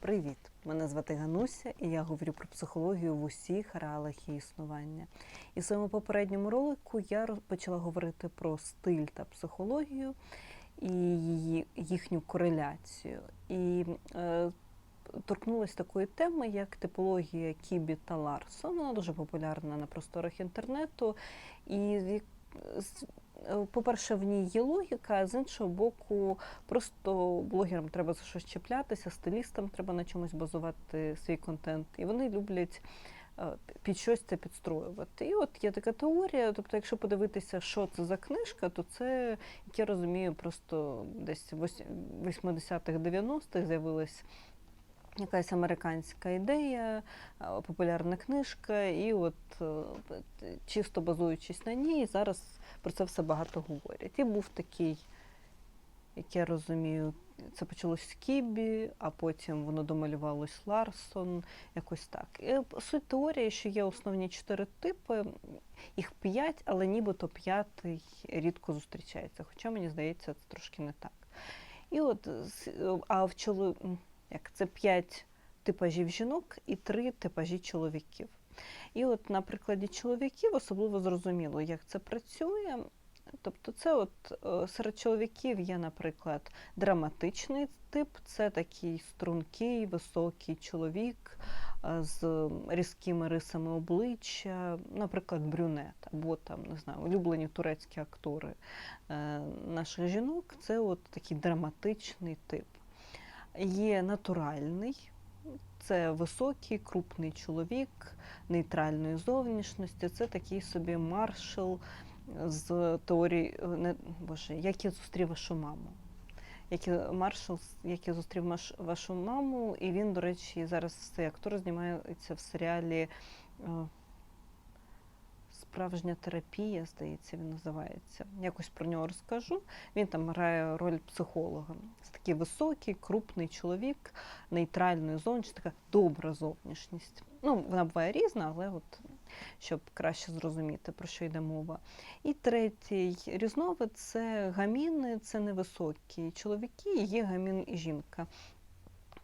Привіт! Мене звати Гануся, і я говорю про психологію в усіх реалах її існування. І в своєму попередньому ролику я почала говорити про стиль та психологію і її, їхню кореляцію. І е, торкнулася такої теми, як типологія Кібі та Ларсон. Вона дуже популярна на просторах інтернету. І по-перше, в ній є логіка, а з іншого боку, просто блогерам треба за щось чіплятися, стилістам треба на чомусь базувати свій контент. І вони люблять е, під щось це підстроювати. І от є така теорія. Тобто, якщо подивитися, що це за книжка, то це, як я розумію, просто десь в ось- 80-х, 90-х з'явилась. Якась американська ідея, е, популярна книжка, і от е, чисто базуючись на ній, зараз про це все багато говорять. І був такий, як я розумію, це почалось з Кібі, а потім воно домалювалось Ларсон, якось так. І суть теорії, що є основні чотири типи, їх п'ять, але нібито п'ятий рідко зустрічається. Хоча мені здається, це трошки не так. І от, а в чоло... як це п'ять типажів жінок і три типажі чоловіків. І от на прикладі чоловіків особливо зрозуміло, як це працює. Тобто, це от е, серед чоловіків є, наприклад, драматичний тип, це такий стрункий, високий чоловік е, з різкими рисами обличчя, наприклад, брюнет, або там, не знаю, улюблені турецькі актори е, наших жінок. Це от такий драматичний тип. Є натуральний, це високий, крупний чоловік нейтральної зовнішності. Це такий собі маршал з теорії, е, не, боже, як я зустрів вашу маму. Як я, маршал, як я зустрів вашу маму, і він, до речі, зараз цей актор знімається в серіалі е, Справжня терапія, здається, він називається. Якось про нього розкажу. Він там грає роль психолога. Це такий високий, крупний чоловік, нейтральної зовнішності, така добра зовнішність. Ну, вона буває різна, але от щоб краще зрозуміти, про що йде мова. І третій різновид це гаміни, це невисокі чоловіки, є гамін і жінка.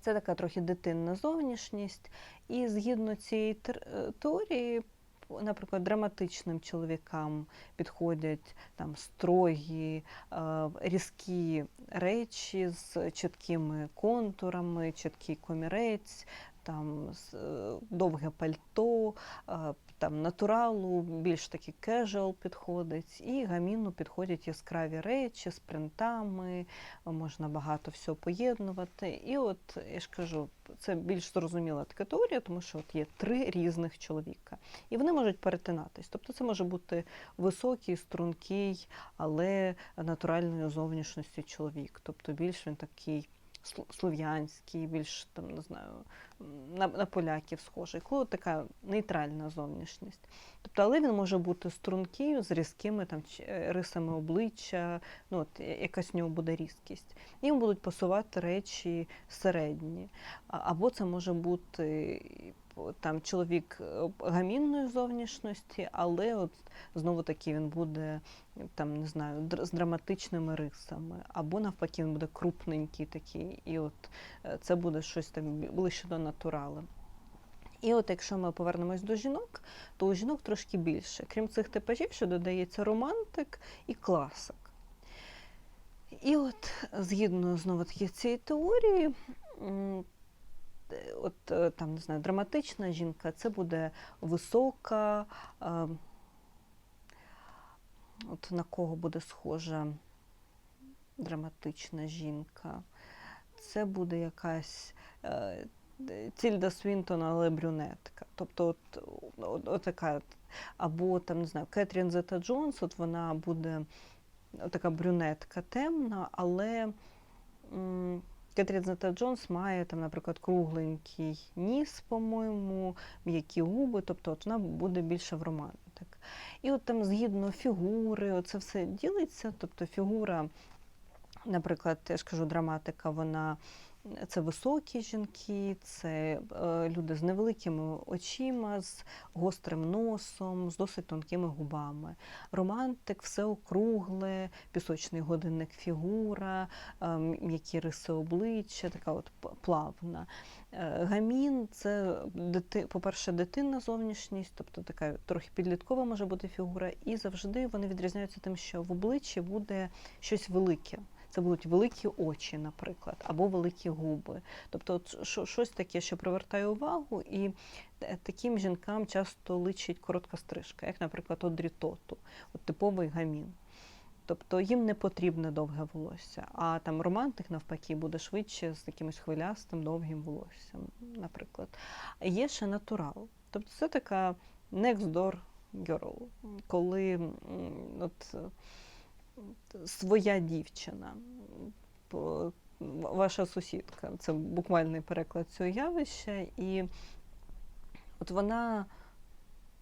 Це така трохи дитинна зовнішність. І згідно цієї е, теорії, наприклад, драматичним чоловікам підходять там строгі, е, різкі речі з чіткими контурами, чіткий комірець, там е, довге пальто, е, там натуралу, більш такий кежуал підходить, і гаміну підходять яскраві речі з принтами, можна багато всього поєднувати. І от я ж кажу, це більш зрозуміла така теорія, тому що от є три різних чоловіка. І вони можуть перетинатись. Тобто це може бути високий, стрункий, але натуральної зовнішності чоловік. Тобто більш він такий слов'янський, більш там не знаю, на, на поляків схожий. Коли така нейтральна зовнішність. Тобто, але він може бути стрункий з різкими там е, рисами обличчя, ну от якась в нього буде різкість. Їм будуть пасувати речі середні. Або це може бути там чоловік е, гамінної зовнішності, але от знову таки він буде там, не знаю, з драматичними рисами, або навпаки, він буде крупненький такий, і от е, це буде щось там ближче до натурали. І от якщо ми повернемось до жінок, то у жінок трошки більше. Крім цих типажів, що додається романтик і класик. І от згідно знову таки цієї теорії, от е, там не знаю, драматична жінка це буде висока. е, От на кого буде схожа драматична жінка? Це буде якась е, Тільда Свінтон, але брюнетка. Тобто, от, от, от така, або там, не знаю, Кетрін Зета Джонс, от вона буде така брюнетка темна, але м, Кетрін Зета Джонс має там, наприклад, кругленький ніс, по-моєму, м'які губи, тобто от вона буде більше в романтик. І от там згідно фігури, оце все ділиться, тобто фігура, наприклад, я ж кажу, драматика, вона Це високі жінки, це е, люди з невеликими очима, з гострим носом, з досить тонкими губами. Романтик все округле, пісочний годинник фігура, е, м'які риси обличчя, така от плавна. Е, Гамін це по-перше, дитинна зовнішність, тобто така трохи підліткова може бути фігура, і завжди вони відрізняються тим, що в обличчі буде щось велике. Це будуть великі очі, наприклад, або великі губи. Тобто, щось таке, що привертає увагу, і е, таким жінкам часто личить коротка стрижка, як, наприклад, Одрі Тоту, от типовий гамін. Тобто їм не потрібне довге волосся, а там романтик навпаки буде швидше з якимось хвилястим довгим волоссям, наприклад. Є ще натурал. Тобто це така next door girl, коли от, своя дівчина, ваша сусідка. Це буквальний переклад цього явища. І от вона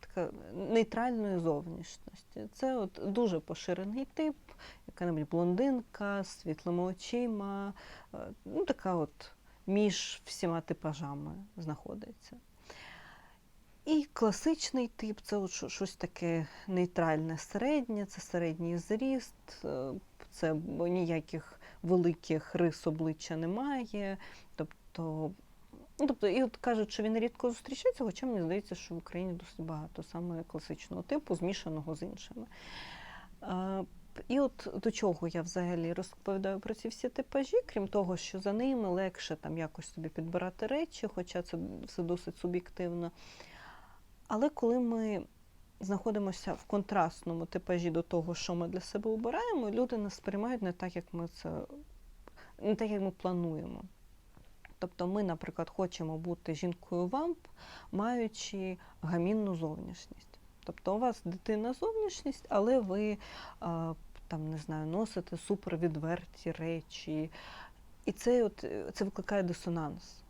така нейтральної зовнішності. Це от дуже поширений тип, яка-небудь блондинка з світлими очима, е, ну така от між всіма типажами знаходиться. І класичний тип це от щось таке нейтральне середнє, це середній зріст, е, це ніяких великих рис обличчя немає. Тобто, ну, тобто, і от кажуть, що він рідко зустрічається, хоча мені здається, що в Україні досить багато саме класичного типу, змішаного з іншими. Е, І от до чого я взагалі розповідаю про ці всі типажі, крім того, що за ними легше там якось собі підбирати речі, хоча це все досить суб'єктивно. Але коли ми знаходимося в контрастному типажі до того, що ми для себе обираємо, люди нас сприймають не так, як ми це не так, як ми плануємо. Тобто ми, наприклад, хочемо бути жінкою вамп, маючи гамінну зовнішність. Тобто у вас дитина зовнішність, але ви там не знаю, носите супервідверті речі. І це, от, е, це викликає дисонанс.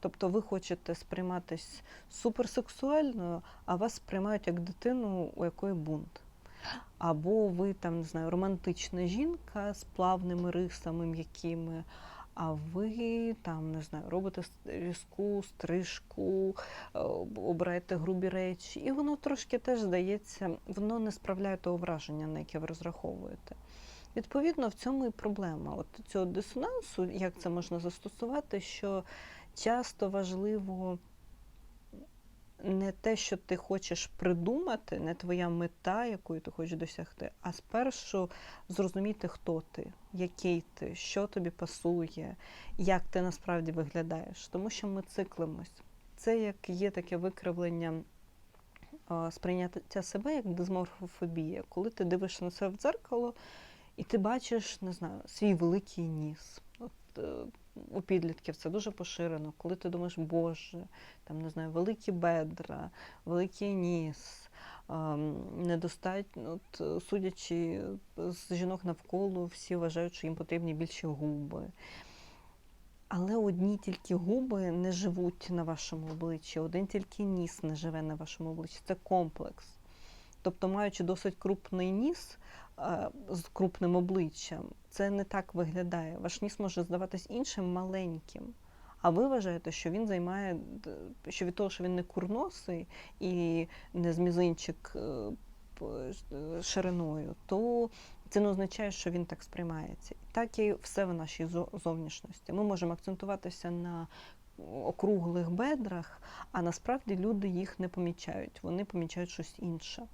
Тобто ви хочете сприйматись суперсексуальною, а вас сприймають як дитину, у якої бунт. Або ви там, не знаю, романтична жінка з плавними рисами м'якими, а ви там, не знаю, робите різку стрижку, е, обираєте грубі речі. І воно трошки теж здається, воно не справляє того враження, на яке ви розраховуєте. Відповідно, в цьому і проблема. От цього дисонансу, як це можна застосувати, що часто важливо не те, що ти хочеш придумати, не твоя мета, якою ти хочеш досягти, а спершу зрозуміти, хто ти, який ти, що тобі пасує, як ти насправді виглядаєш. Тому що ми циклимось. Це як є таке викривлення сприйняття себе як дизморфофобія, коли ти дивишся на себе в дзеркало і ти бачиш, не знаю, свій великий ніс. От, е, у підлітків це дуже поширено, коли ти думаєш, Боже, там не знаю, великі бедра, великий ніс, ем, недостатньо, от, судячи з жінок навколо, всі вважають, що їм потрібні більші губи. Але одні тільки губи не живуть на вашому обличчі, один тільки ніс не живе на вашому обличчі. Це комплекс. Тобто, маючи досить крупний ніс е, з крупним обличчям, це не так виглядає. Ваш ніс може здаватись іншим маленьким. А ви вважаєте, що він займає, що від того, що він не курносий і не з мізинчик е, е, шириною, то це не означає, що він так сприймається. Так і все в нашій зовнішності. Ми можемо акцентуватися на округлих бедрах, а насправді люди їх не помічають, вони помічають щось інше.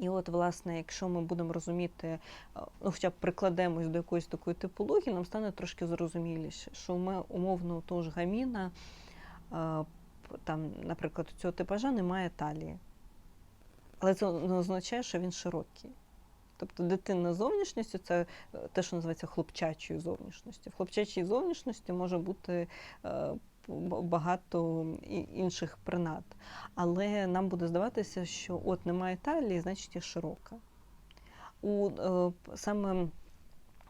І от, власне, якщо ми будемо розуміти, е, ну хоча б прикладемось до якоїсь такої типології, нам стане трошки зрозуміліше, що ми умовно того ж гаміна, е, там, наприклад, у цього типажа немає талії. Але це не означає, що він широкий. Тобто дитинна зовнішність це е, те, що називається хлопчачою зовнішністю. В хлопчачій зовнішності може бути багато інших принад. Але нам буде здаватися, що от немає талії, значить є широка. У е, саме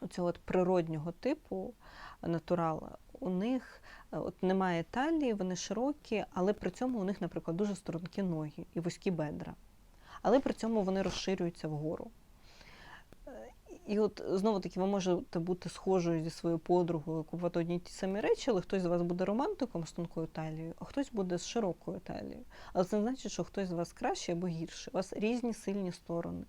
у цього природнього типу натурала, у них е, от немає талії, вони широкі, але при цьому у них, наприклад, дуже стрункі ноги і вузькі бедра. Але при цьому вони розширюються вгору. Е, І от знову таки ви можете бути схожою зі своєю подругою, купувати одні ті самі речі, але хтось з вас буде романтиком з тонкою талією, а хтось буде з широкою талією. Але це не значить, що хтось з вас кращий або гірший. У вас різні сильні сторони.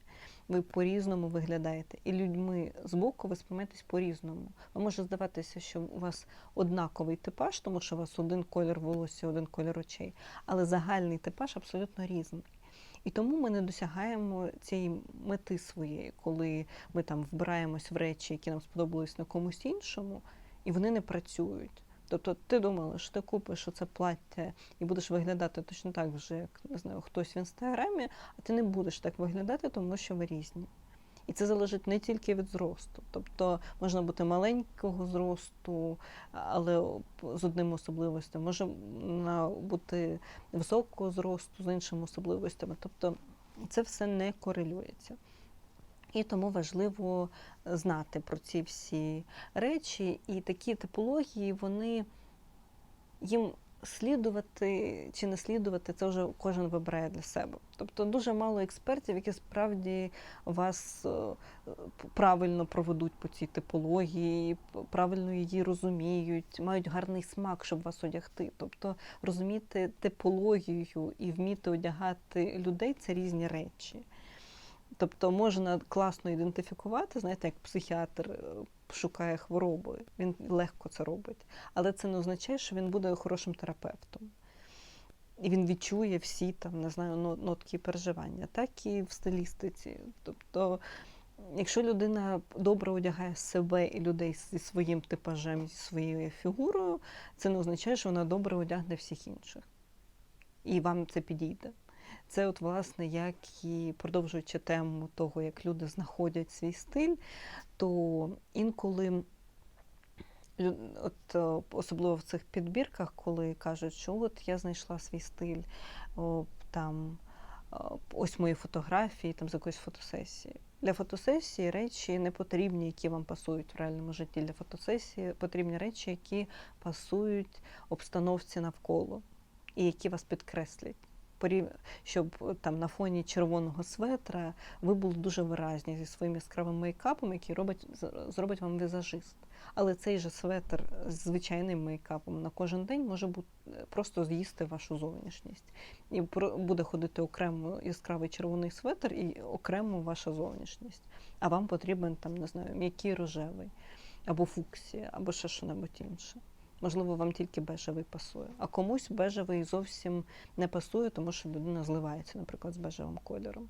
Ви по-різному виглядаєте. І людьми збоку ви сприймаєтесь по-різному. Вам може здаватися, що у вас однаковий типаж, тому що у вас один колір волосся, один колір очей, але загальний типаж абсолютно різний. І тому ми не досягаємо цієї мети своєї, коли ми там вбираємось в речі, які нам сподобались на комусь іншому, і вони не працюють. Тобто ти думала, що ти купиш оце плаття і будеш виглядати точно так вже, як не знаю, хтось в інстаграмі, а ти не будеш так виглядати, тому що ви різні. І це залежить не тільки від зросту. Тобто можна бути маленького зросту, але з одними особливостями, може бути високого зросту з іншими особливостями. Тобто це все не корелюється. І тому важливо знати про ці всі речі, і такі типології, вони їм слідувати чи не слідувати, це вже кожен вибирає для себе. Тобто дуже мало експертів, які справді вас правильно проведуть по цій типології, правильно її розуміють, мають гарний смак, щоб вас одягти. Тобто розуміти типологію і вміти одягати людей це різні речі. Тобто можна класно ідентифікувати, знаєте, як психіатр шукає хвороби, він легко це робить. Але це не означає, що він буде хорошим терапевтом. І він відчує всі там, не знаю, нотки переживання, так і в стилістиці. Тобто, якщо людина добре одягає себе і людей зі своїм типажем, зі своєю фігурою, це не означає, що вона добре одягне всіх інших. І вам це підійде. Це, от, власне, як і продовжуючи тему того, як люди знаходять свій стиль, то інколи, от, особливо в цих підбірках, коли кажуть, що от я знайшла свій стиль, там ось мої фотографії там з якоїсь фотосесії. Для фотосесії речі не потрібні, які вам пасують в реальному житті. Для фотосесії потрібні речі, які пасують обстановці навколо і які вас підкреслять щоб е, там на фоні червоного светра ви були дуже виразні зі своїм яскравим мейкапом, який робить зробить вам візажист. Але цей же светр з звичайним мейкапом на кожен день може бути просто з'їсти вашу зовнішність. І буде ходити окремо яскравий червоний светр і окремо ваша зовнішність. А вам потрібен там, не знаю, м'який рожевий, або фуксія, або ще що-небудь інше. Можливо, вам тільки бежевий пасує, а комусь бежевий зовсім не пасує, тому що людина зливається, наприклад, з бежевим кольором.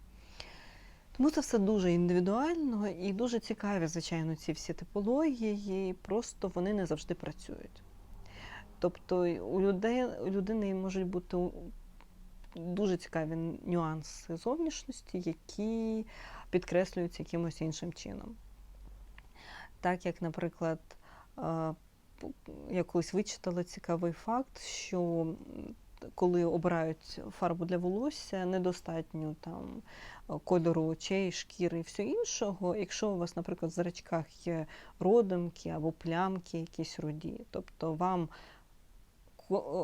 Тому це все дуже індивідуально і дуже цікаві, звичайно, ці всі типології, просто вони не завжди працюють. Тобто у людей у людини можуть бути дуже цікаві нюанси зовнішності, які підкреслюються якимось іншим чином. Так як, наприклад, я колись вичитала цікавий факт, що коли обирають фарбу для волосся, недостатньо там кольору очей, шкіри і все іншого. Якщо у вас, наприклад, в зрачках є родимки або плямки, якісь руді, тобто вам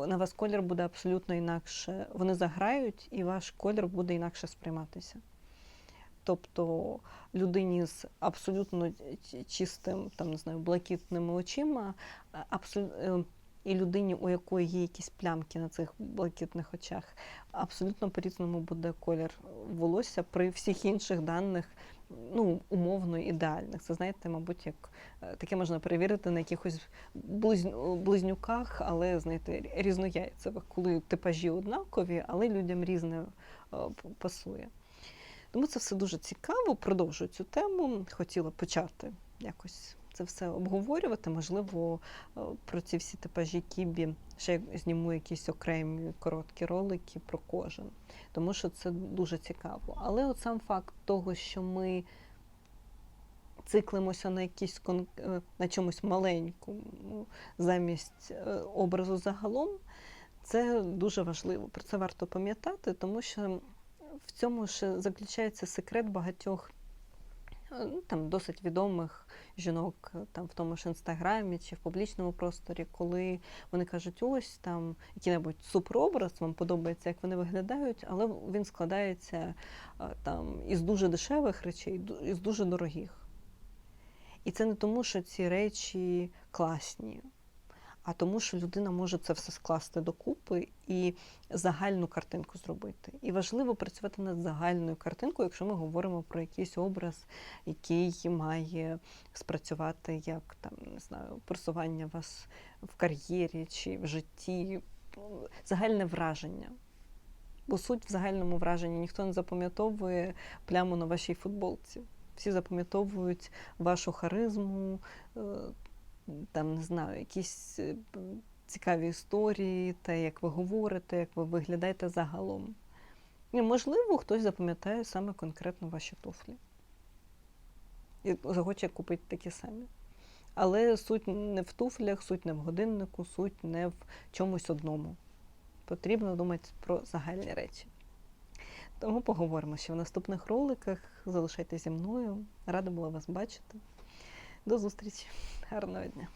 на вас колір буде абсолютно інакше. Вони заграють, і ваш колір буде інакше сприйматися. Тобто людині з абсолютно чистим, там не знаю, блакитними очима, абсолютно. І людині, у якої є якісь плямки на цих блакитних очах, абсолютно по-різному буде колір волосся при всіх інших даних, ну, умовно ідеальних. Це знаєте, мабуть, як е, таке можна перевірити на якихось близнюках, але знаєте, різнояйцевих, коли типажі однакові, але людям різне е, пасує. Тому це все дуже цікаво. Продовжую цю тему. Хотіла почати якось це все обговорювати. Можливо, е, про ці всі типажі кібі ще зніму якісь окремі короткі ролики про кожен, тому що це дуже цікаво. Але от сам факт того, що ми циклимося на якісь е, на чомусь маленькому замість е, образу загалом, це дуже важливо. Про це варто пам'ятати, тому що в цьому ж заключається секрет багатьох е, ну, там досить відомих жінок е, там в тому ж інстаграмі чи в публічному просторі, коли вони кажуть, ось там який-небудь суперобраз, вам подобається, як вони виглядають, але він складається е, там із дуже дешевих речей, із дуже дорогих. І це не тому, що ці речі класні, а тому, що людина може це все скласти докупи і загальну картинку зробити. І важливо працювати над загальною картинкою, якщо ми говоримо про якийсь образ, який має спрацювати як там, не знаю, просування вас в кар'єрі чи в житті, загальне враження. Бо суть в загальному враженні ніхто не запам'ятовує пляму на вашій футболці. Всі запам'ятовують вашу харизму, е, там не знаю, якісь е, цікаві історії, те, як ви говорите, як ви виглядаєте загалом. І, можливо, хтось запам'ятає саме конкретно ваші туфлі. І захоче купити такі самі. Але суть не в туфлях, суть не в годиннику, суть не в чомусь одному. Потрібно думати про загальні речі. Тому поговоримо ще в наступних роликах. Залишайтеся зі мною. Рада була вас бачити. До зустрічі. Гарного дня.